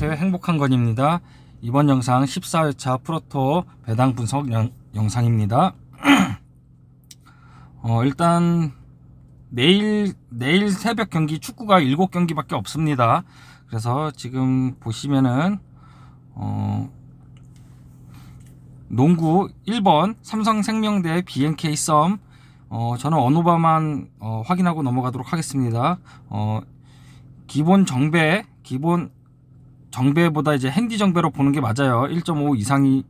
안녕하세요. 행복한 건입니다. 이번 영상 14회차 프로토 배당 분석 영, 영상입니다. 어, 일단 내일 내일 새벽 경기 축구가 7경기밖에 없습니다. 그래서 지금 보시면은 어, 농구 1번 삼성생명대 BNK 썸. 어, 저는 언오바만 어, 확인하고 넘어가도록 하겠습니다. 어, 기본 정배 기본 정배보다 이제 핸디 정배로 보는 게 맞아요. 1.5 이상이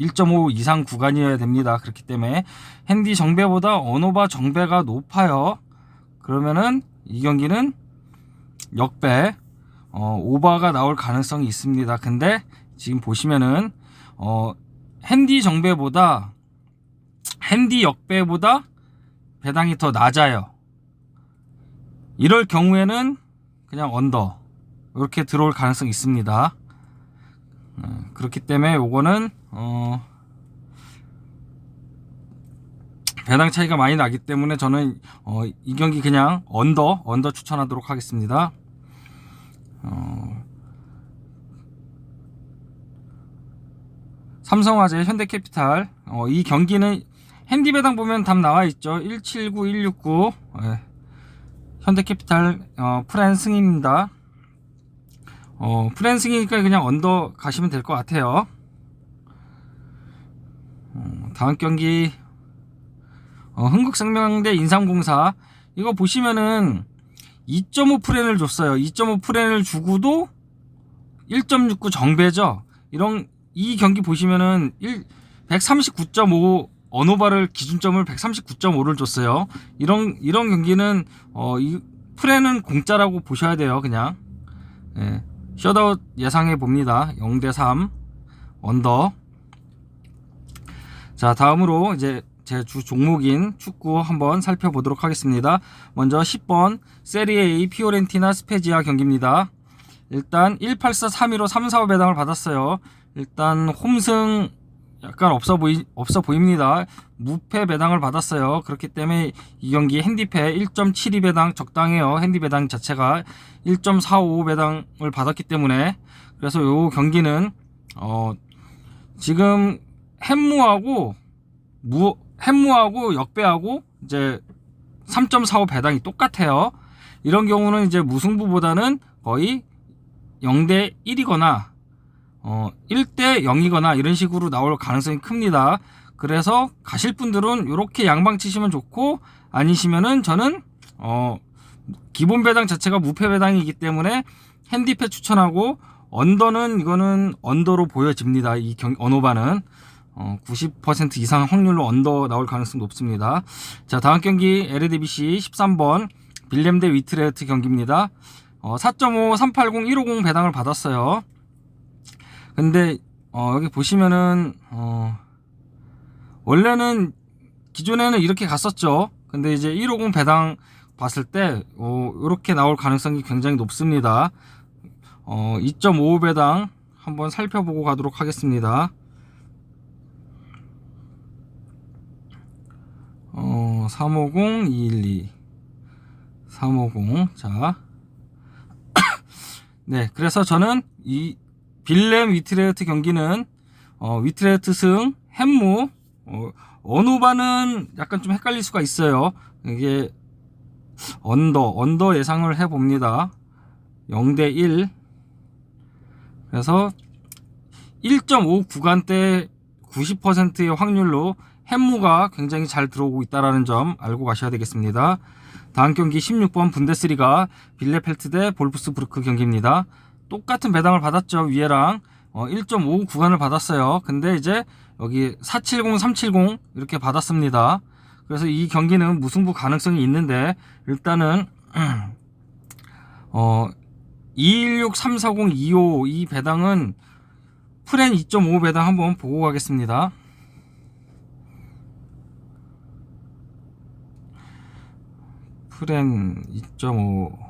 1.5 이상 구간이어야 됩니다. 그렇기 때문에 핸디 정배보다 언오바 정배가 높아요. 그러면은 이 경기는 역배 어, 오바가 나올 가능성이 있습니다. 근데 지금 보시면은 어, 핸디 정배보다 핸디 역배보다 배당이 더 낮아요. 이럴 경우에는 그냥 언더 이렇게 들어올 가능성이 있습니다. 어, 그렇기 때문에 요거는 어 배당 차이가 많이 나기 때문에 저는 어, 이 경기 그냥 언더 언더 추천하도록 하겠습니다. 어, 삼성화재, 현대캐피탈 어, 이 경기는 핸디 배당 보면 답 나와 있죠. 179, 169 예. 현대캐피탈 어, 프랜 승입니다. 어, 프랜 승이니까 그냥 언더 가시면 될 것 같아요. 어, 다음 경기 어, 흥국생명대 인삼공사 이거 보시면은 2.5 프랜을 줬어요. 2.5 프랜을 주고도 1.69 정배죠. 이런 이 경기 보시면은 1 139.5 어노바를 기준점을 139.5를 줬어요. 이런 이런 경기는 어 이 프레는 공짜라고 보셔야 돼요. 그냥 예. 셧아웃 예상해 봅니다. 0대 3 언더. 자 다음으로 이제 제 주 종목인 축구 한번 살펴보도록 하겠습니다. 먼저 10번 세리에 A 피오렌티나 스페지아 경기입니다. 일단 184 315 345 배당을 받았어요. 일단 홈승 약간 없어 보이 없어 보입니다. 무패 배당을 받았어요. 그렇기 때문에 이 경기 핸디패 1.72 배당 적당해요. 핸디 배당 자체가 1.45 배당을 받았기 때문에 그래서 요 경기는 어 지금 햄무하고 무 햄무하고 역배하고 이제 3.45 배당이 똑같아요. 이런 경우는 이제 무승부보다는 거의 0대 1이거나 어, 1대 0이거나 이런 식으로 나올 가능성이 큽니다. 그래서 가실 분들은 이렇게 양방 치시면 좋고 아니시면은 저는 어, 기본 배당 자체가 무패 배당이기 때문에 핸디패 추천하고 언더는 이거는 언더로 보여집니다. 이 경, 언오바는 어, 90% 이상 확률로 언더 나올 가능성이 높습니다. 자 다음 경기 LADBC 13번 빌렘 대 위트레트 경기입니다. 어, 4.5, 380, 150 배당을 받았어요. 근데 어, 여기 보시면은 어, 원래는 기존에는 이렇게 갔었죠. 근데 이제 150 배당 봤을 때 어, 이렇게 나올 가능성이 굉장히 높습니다. 어, 2.5 배당 한번 살펴보고 가도록 하겠습니다. 어, 350 212 350 자. 네, 그래서 저는 이 빌렘 위트레트 경기는 어, 위트레트 승, 햄무, 어, 어누바는 약간 좀 헷갈릴 수가 있어요. 이게 언더, 언더 예상을 해봅니다. 0대 1. 그래서 1.5 구간대 90%의 확률로 햄무가 굉장히 잘 들어오고 있다는 점 알고 가셔야 되겠습니다. 다음 경기 16번 분데스리가 빌레펠트 대 볼프스부르크 경기입니다. 똑같은 배당을 받았죠 위에랑. 어, 1.5 구간을 받았어요. 근데 이제 여기 470 370 이렇게 받았습니다. 그래서 이 경기는 무승부 가능성이 있는데 일단은 어, 216 340 25 이 배당은 프렌 2.5 배당 한번 보고 가겠습니다. 프렌 2.5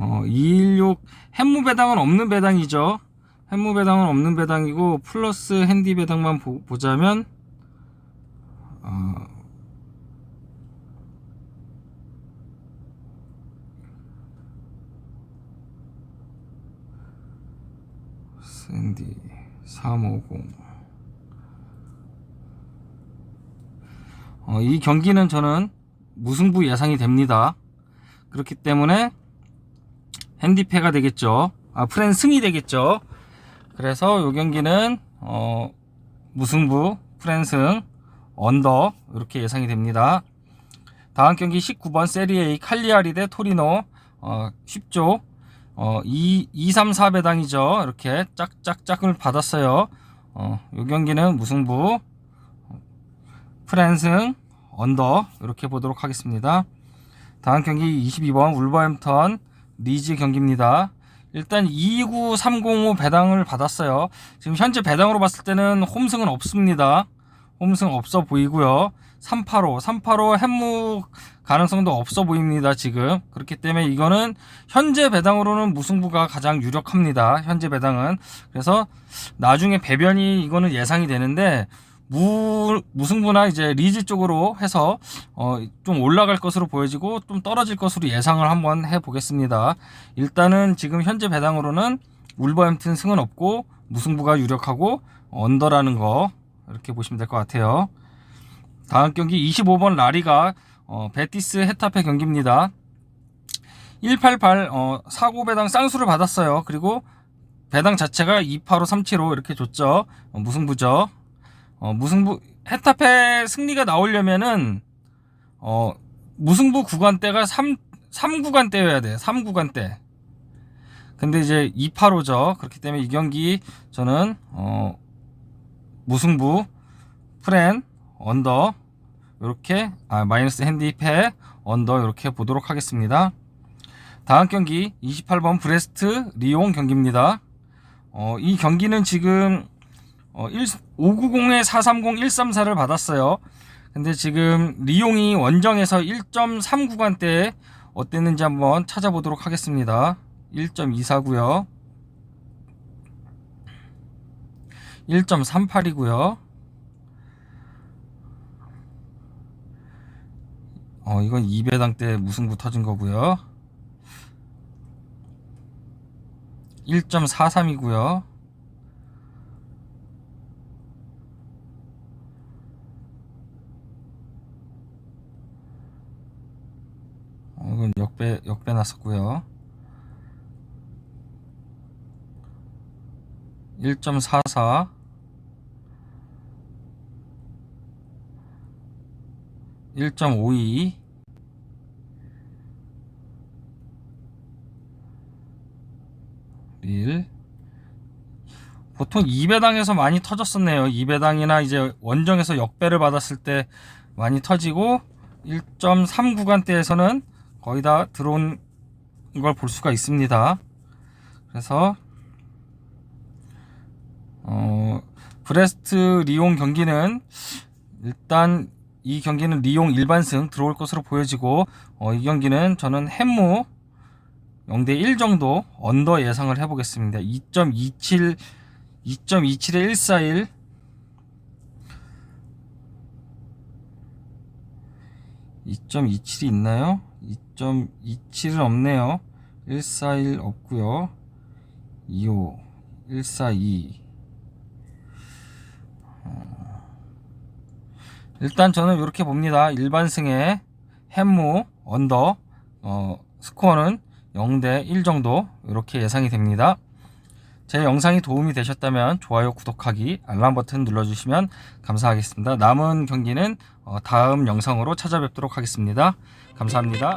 어, 216 햄무 배당은 없는 배당이죠. 햄무 배당은 없는 배당이고 플러스 핸디 배당만 보, 보자면 어, 샌디 350 어, 이 경기는 저는 무승부 예상이 됩니다. 그렇기 때문에 핸디패가 되겠죠. 아, 프렌 승이 되겠죠. 그래서 이 경기는 어, 무승부, 프렌 승, 언더 이렇게 예상이 됩니다. 다음 경기 19번 세리에 칼리아리 대 토리노 어, 쉽죠. 어, 2, 2, 3, 4배당이죠. 이렇게 짝짝짝을 받았어요. 어, 이 경기는 무승부, 프랜승, 언더 이렇게 보도록 하겠습니다. 다음 경기 22번 울버햄턴 리즈 경기입니다. 일단 29305 배당을 받았어요. 지금 현재 배당으로 봤을 때는 홈승은 없습니다. 홈승 없어 보이고요. 385, 385 햄무 가능성도 없어 보입니다. 지금 그렇기 때문에 이거는 현재 배당으로는 무승부가 가장 유력합니다. 현재 배당은 그래서 나중에 배변이 이거는 예상이 되는데 무, 무승부나 이제 리즈 쪽으로 해서 어, 좀 올라갈 것으로 보여지고 좀 떨어질 것으로 예상을 한번 해보겠습니다. 일단은 지금 현재 배당으로는 울버햄튼 승은 없고 무승부가 유력하고 언더라는 거 이렇게 보시면 될 것 같아요. 다음 경기 25번 라리가 어, 베티스 헤타페 경기입니다. 188 어, 사고 배당 쌍수를 받았어요. 그리고 배당 자체가 285 375 이렇게 줬죠. 어, 무승부죠. 어, 무승부 헤타페 승리가 나오려면은 어, 무승부 구간대가 3 3구간대여야 돼. 3구간대. 근데 이제 285죠. 그렇기 때문에 이 경기 저는 어, 무승부 프렌 언더 이렇게 아, 마이너스 핸디패 언더 이렇게 보도록 하겠습니다. 다음 경기 28번 브레스트 리옹 경기입니다. 어, 이 경기는 지금 어, 590에 430 134를 받았어요. 근데 지금 리용이 원정에서 1.3 구간대에 어땠는지 한번 찾아보도록 하겠습니다. 1.24고요. 1.38이고요. 어, 이건 2배당 때 무승부 터진 거고요. 1.43이고요. 어, 이건 역배 역배 났었고요. 1.44 1.52 1 보통 2배당에서 많이 터졌었네요. 2배당이나 이제 원정에서 역배를 받았을 때 많이 터지고 1.3 구간대에서는 거의 다 들어온 걸 볼 수가 있습니다. 그래서 어, 브레스트 리옹 경기는 일단 이 경기는 리옹 일반승 들어올 것으로 보여지고 어, 이 경기는 저는 햄무 0대 1 정도 언더 예상을 해보겠습니다. 2.27 2.27에 141 2.27이 있나요? 2.27은 없네요. 141 없고요. 25 142 어. 일단 저는 이렇게 봅니다. 일반승의 햄무 언더 어, 스코어는 0대 1 정도 이렇게 예상이 됩니다. 제 영상이 도움이 되셨다면 좋아요, 구독하기, 알람 버튼 눌러주시면 감사하겠습니다. 남은 경기는 어, 다음 영상으로 찾아뵙도록 하겠습니다. 감사합니다.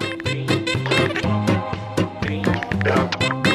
Yeah.